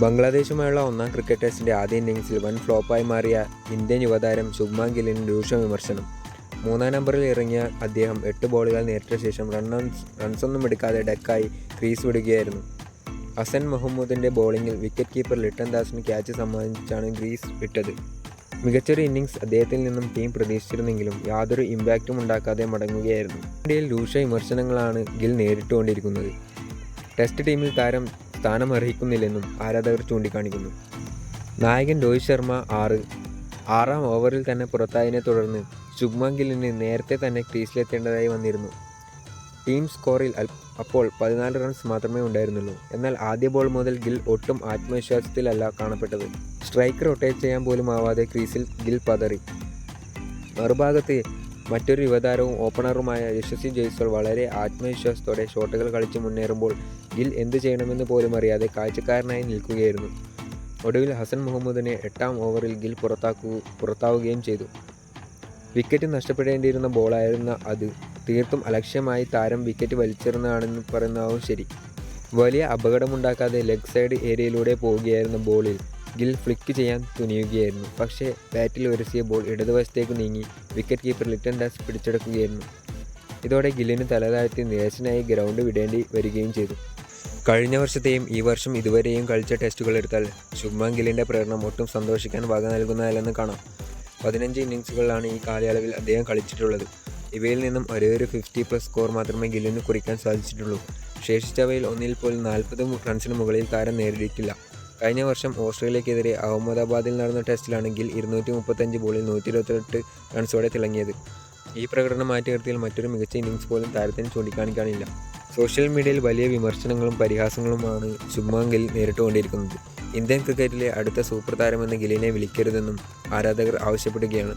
ബംഗ്ലാദേശുമായുള്ള ഒന്നാം ക്രിക്കറ്റ് ടെസ്റ്റിന്റെ ആദ്യ ഇന്നിംഗ്സിൽ വൻ ഫ്ലോപ്പായി മാറിയ ഇന്ത്യൻ യുവതാരം ശുഭ്മാൻ ഗില്ലിന് രൂക്ഷ വിമർശനം. മൂന്നാം നമ്പറിൽ ഇറങ്ങിയ അദ്ദേഹം എട്ട് ബോളുകൾ നേരിട്ട ശേഷം റൺസ് റൺസൊന്നും എടുക്കാതെ ഡെക്കായി ക്രീസ് വിടുകയായിരുന്നു. അസൻ മുഹമ്മൂദിന്റെ ബോളിങ്ങിൽ വിക്കറ്റ് കീപ്പർ ലിട്ടൻ ദാസിന് ക്യാച്ച് സമ്മാനിച്ചാണ് ക്രീസ് വിട്ടത്. മികച്ചൊരു ഇന്നിംഗ്സ് അദ്ദേഹത്തിൽ നിന്നും ടീം പ്രതീക്ഷിച്ചിരുന്നെങ്കിലും യാതൊരു ഇമ്പാക്റ്റും ഉണ്ടാക്കാതെ മടങ്ങുകയായിരുന്നു. ഇന്ത്യയിൽ രൂക്ഷ വിമർശനങ്ങളാണ് ഗിൽ നേരിട്ടുകൊണ്ടിരിക്കുന്നത്. ടെസ്റ്റ് ടീമിൽ താരം സ്ഥാനം അർഹിക്കുന്നില്ലെന്നും ആരാധകർ ചൂണ്ടിക്കാണിക്കുന്നു. നായകൻ രോഹിത് ശർമ്മ ആറ് ആറാം ഓവറിൽ തന്നെ പുറത്തായതിനെ തുടർന്ന് ശുഭ്മാൻ ഗില്ലിന് നേരത്തെ തന്നെ ക്രീസിലെത്തേണ്ടതായി വന്നിരുന്നു. ടീം സ്കോറിൽ അപ്പോൾ പതിനാല് റൺസ് മാത്രമേ ഉണ്ടായിരുന്നുള്ളൂ. എന്നാൽ ആദ്യ ബോൾ മുതൽ ഗിൽ ഒട്ടും ആത്മവിശ്വാസത്തിലല്ല കാണപ്പെട്ടത്. സ്ട്രൈക്ക് റൊട്ടേറ്റ് ചെയ്യാൻ പോലും ആവാതെ ക്രീസിൽ ഗിൽ പതറി. മറുഭാഗത്ത് മറ്റൊരു യുവതാരവും ഓപ്പണറുമായ യശസ്വി ജയ്സ്വാൾ വളരെ ആത്മവിശ്വാസത്തോടെ ഷോട്ടുകൾ കളിച്ച് മുന്നേറുമ്പോൾ ഗിൽ എന്ത് ചെയ്യണമെന്ന് പോലും അറിയാതെ കാഴ്ചക്കാരനായി നിൽക്കുകയായിരുന്നു. ഒടുവിൽ ഹസൻ മുഹമ്മദിനെ എട്ടാം ഓവറിൽ ഗിൽ പുറത്താക്കു പുറത്താവുകയും ചെയ്തു. വിക്കറ്റ് നഷ്ടപ്പെടേണ്ടിയിരുന്ന ബോളായിരുന്ന അത് തീർത്തും അലക്ഷ്യമായി താരം വിക്കറ്റ് വലിച്ചെറിഞ്ഞാണെന്ന് പറയുന്നതാവും ശരി. വലിയ അപകടമുണ്ടാക്കാതെ ലെഗ് സൈഡ് ഏരിയയിലൂടെ പോവുകയായിരുന്ന ബോളിൽ ഗിൽ ഫ്ലിക്ക് ചെയ്യാൻ തുനിയുകയായിരുന്നു. പക്ഷേ ബാറ്റിൽ ഉരസിയ ബോൾ ഇടതുവശത്തേക്ക് നീങ്ങി വിക്കറ്റ് കീപ്പർ ലിറ്റൻ ഡാസ് പിടിച്ചെടുക്കുകയായിരുന്നു. ഇതോടെ ഗില്ലിന് തലതാഴ്ത്തി നിരാശനായി ഗ്രൗണ്ട് വിടേണ്ടി വരികയും ചെയ്തു. കഴിഞ്ഞ വർഷത്തെയും ഈ വർഷം ഇതുവരെയും കളിച്ച ടെസ്റ്റുകൾ എടുത്താൽ ശുഭ്മാൻ ഗില്ലിന്റെ പ്രകടനം ഒട്ടും സന്തോഷിക്കാൻ വക നൽകുന്നതല്ലെന്ന് കാണാം. പതിനഞ്ച് ഇന്നിങ്സുകളിലാണ് ഈ കാലയളവിൽ അദ്ദേഹം കളിച്ചിട്ടുള്ളത്. ഇവയിൽ നിന്നും ഒരേ ഒരു ഫിഫ്റ്റി പ്ലസ് സ്കോർ മാത്രമേ ഗില്ലിന് കുറിക്കാൻ സാധിച്ചിട്ടുള്ളൂ. ശേഷിച്ചവയിൽ ഒന്നിൽ പോലും നാൽപ്പത് റൺസിന് മുകളിൽ താരം നേരിട്ടിട്ടില്ല കഴിഞ്ഞ വർഷം ഓസ്ട്രേലിയക്കെതിരെ അഹമ്മദാബാദിൽ നടന്ന ടെസ്റ്റിലാണെങ്കിൽ ഇരുന്നൂറ്റി മുപ്പത്തഞ്ച് ബോളിൽ നൂറ്റി ഇരുപത്തിയെട്ട് റൺസോടെ തിളങ്ങിയത്. ഈ പ്രകടനം മാറ്റി നിർത്തിയാൽ മറ്റൊരു മികച്ച ഇന്നിങ്സ് പോലും താരത്തിന് ചൂണ്ടിക്കാണിക്കാനില്ല. സോഷ്യൽ മീഡിയയിൽ വലിയ വിമർശനങ്ങളും പരിഹാസങ്ങളുമാണ് ശുഭ്മാൻ നേരിട്ടുകൊണ്ടിരിക്കുന്നത്. ഇന്ത്യൻ ക്രിക്കറ്റിലെ അടുത്ത സൂപ്പർ താരമെന്ന് ഗിലിനെ വിളിക്കരുതെന്നും ആരാധകർ ആവശ്യപ്പെടുകയാണ്.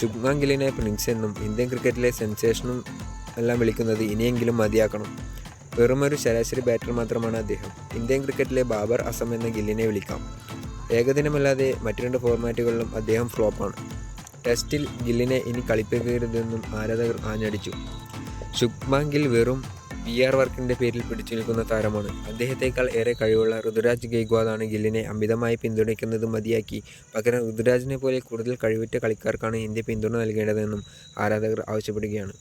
ശുഭ്മാൻ പ്രിൻസ് എന്നും ഇന്ത്യൻ ക്രിക്കറ്റിലെ സെൻസേഷനും എല്ലാം വിളിക്കുന്നത് ഇനിയെങ്കിലും മതിയാക്കണം. വെറുമൊരു ശരാശരി ബാറ്റർ മാത്രമാണ് അദ്ദേഹം. ഇന്ത്യൻ ക്രിക്കറ്റിലെ ബാബർ അസം എന്ന ഗില്ലിനെ വിളിക്കാം. ഏകദിനമല്ലാതെ മറ്റു രണ്ട് ഫോർമാറ്റുകളിലും അദ്ദേഹം ഫ്ലോപ്പാണ് ടെസ്റ്റിൽ ഗില്ലിനെ ഇനി കളിപ്പിക്കരുതെന്നും ആരാധകർ ആഞ്ഞടിച്ചു. ശുഭ്മാൻ ഗിൽ വെറും പി ആർ വർക്കിന്റെ പേരിൽ പിടിച്ചു നിൽക്കുന്ന താരമാണ്. അദ്ദേഹത്തേക്കാൾ ഏറെ കഴിവുള്ള ഋതുരാജ് ഗെയ്ഗ്വാദാണ് ഗില്ലിനെ അമിതമായി പിന്തുണയ്ക്കുന്നത് മതിയാക്കി. പകരം ഋതുരാജിനെ പോലെ കൂടുതൽ കഴിവുറ്റ കളിക്കാർക്കാണ് ഇന്ത്യ പിന്തുണ നൽകേണ്ടതെന്നും ആരാധകർ ആവശ്യപ്പെടുകയാണ്.